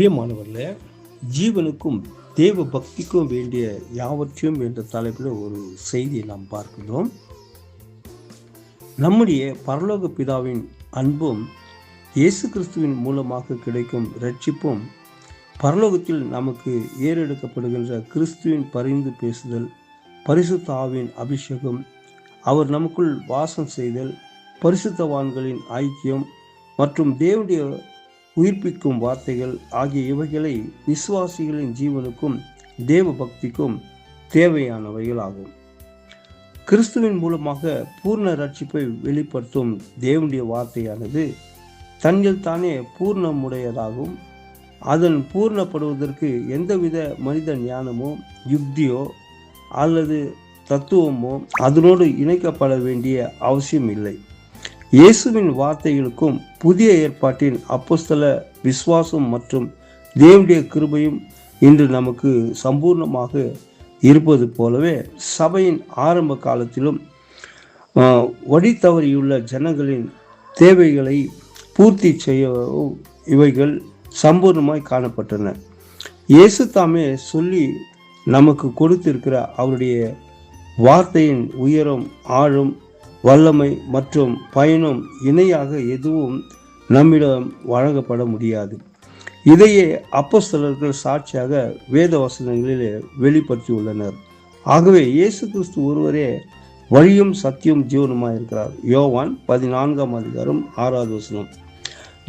பிரியமானவர்கள ஜீவனுக்கும் தேவ பக்திக்கும் வேண்டிய யாவற்றையும் என்ற தலைப்பில் ஒரு செய்தியை நாம் பார்க்கிறோம் நம்முடைய பரலோக பிதாவின் அன்பும் இயேசு கிறிஸ்துவின் மூலமாக கிடைக்கும் ரட்சிப்பும் பரலோகத்தில் நமக்கு ஏறெடுக்கப்படுகின்ற கிறிஸ்துவின் பரிந்து பேசுதல் பரிசுத்தாவின் அபிஷேகம் அவர் நமக்குள் வாசம் செய்தல் பரிசுத்தவான்களின் ஐக்கியம் மற்றும் தேவனுடைய உயிர்ப்பிக்கும் வார்த்தைகள் ஆகிய இவைகளை விசுவாசிகளின் ஜீவனுக்கும் தேவ பக்திக்கும் தேவையானவைகளாகும். கிறிஸ்துவின் மூலமாக பூர்ண ரட்சிப்பை வெளிப்படுத்தும் தேவனுடைய வார்த்தையானது தன்னில் தானே பூர்ணமுடையதாகும். அதன் பூர்ணப்படுவதற்கு எந்தவித மனித ஞானமோ யுக்தியோ அல்லது தத்துவமோ அதனோடு இணைக்கப்பட வேண்டிய அவசியம் இல்லை இயேசுவின் வார்த்தைகளுக்கும் புதிய ஏற்பாட்டின் அப்போஸ்தல விசுவாசம் மற்றும் தேவனுடைய கிருபையும் இன்று நமக்கு சம்பூர்ணமாக இருப்பது போலவே சபையின் ஆரம்ப காலத்திலும் ஆஹ், வழி தவறியுள்ள ஜனங்களின் தேவைகளை பூர்த்தி செய்யவும் இவைகள் சம்பூர்ணமாய் காணப்பட்டன. இயேசு தாமே சொல்லி நமக்கு கொடுத்திருக்கிற அவருடைய வார்த்தையின் உயரம் ஆழம் வல்லமை மற்றும் பயனும் இணையாக எதுவும் நம்மிடம் வழங்கப்பட முடியாது. இதையே அப்போஸ்தலர்கள் சாட்சியாக வேத வசனங்களிலே வெளிப்படுத்தியுள்ளனர். ஆகவே இயேசு கிறிஸ்து ஒருவரே வழியும் சத்தியம் ஜீவனுமாக இருக்கிறார். யோவான் பதினான்காம் அதிகாரம் ஆறாவது வசனம்.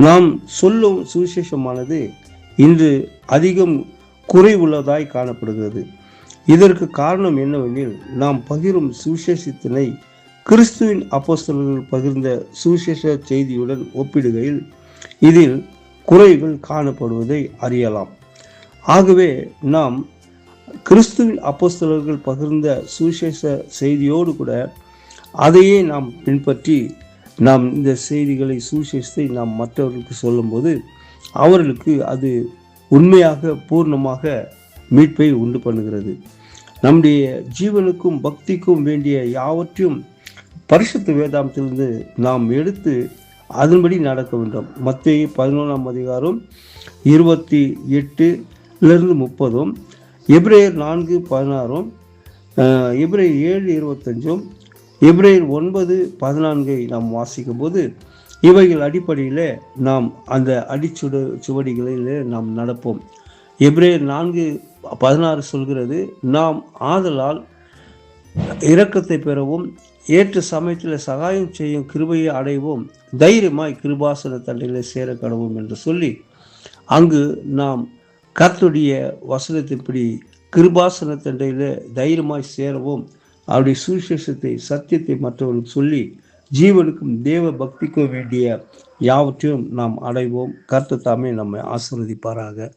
நாம் சொல்லும் சுவிசேஷமானது இன்று அதிகம் குறைவுள்ளதாய் காணப்படுகிறது. இதற்கு காரணம் என்னவெனில் நாம் பகிரும் சுவிசேஷத்தினை கிறிஸ்துவின் அப்போஸ்தலர்கள் பகிர்ந்த சுவிசேஷ செய்தியுடன் ஒப்பிடுகையில் இதில் குறைகள் காணப்படுவதை அறியலாம். ஆகவே நாம் கிறிஸ்துவின் அப்போஸ்தலர்கள் பகிர்ந்த சுவிசேஷ செய்தியோடு கூட அதையே நாம் பின்பற்றி நாம் இந்த செய்திகளை சுவிசேஷத்தை நாம் மற்றவர்களுக்கு சொல்லும்போது அவர்களுக்கு அது உண்மையாக பூர்ணமாக மீட்பை உண்டு பண்ணுகிறது. நம்முடைய ஜீவனுக்கும் பக்திக்கும் வேண்டிய யாவற்றையும் பரிசுத்த வேதாந்தத்திலிருந்து நாம் எடுத்து அதன்படி நடக்க வேண்டும். மத்திய பதினொன்றாம் அதிகாரம் இருபத்தி எட்டுலேருந்து முப்பதும் எப்ரேயர் நான்கு பதினாறும் எப்ரேயர் ஏழு இருபத்தஞ்சும் எப்ரேயர் ஒன்பது பதினான்கை நாம் வாசிக்கும் போது இவைகள் அடிப்படையில் நாம் அந்த அடிச்சுடு சுவடிகளில் நாம் நடப்போம். எப்ரேயர் நான்கு பதினாறு சொல்கிறது நாம் ஆதலால் இரக்கத்தை பெறவும் ஏற்ற சமயத்தில் சகாயம் செய்யும் கிருபையை அடைவோம். தைரியமாய் கிருபாசன தண்டையில் சேர கடவோம் என்று சொல்லி அங்கு நாம் கத்துடைய வசனத்தின்படி கிருபாசன தண்டையில் தைரியமாய் சேரவும். அவருடைய சுவிசேஷத்தை சத்தியத்தை மற்றவர்களுக்கு சொல்லி ஜீவனுக்கும் தேவ பக்திக்கும் வேண்டிய யாவற்றையும் நாம் அடைவோம். கர்த்த தாமே நம்மை ஆசிர்வதிப்பாராக.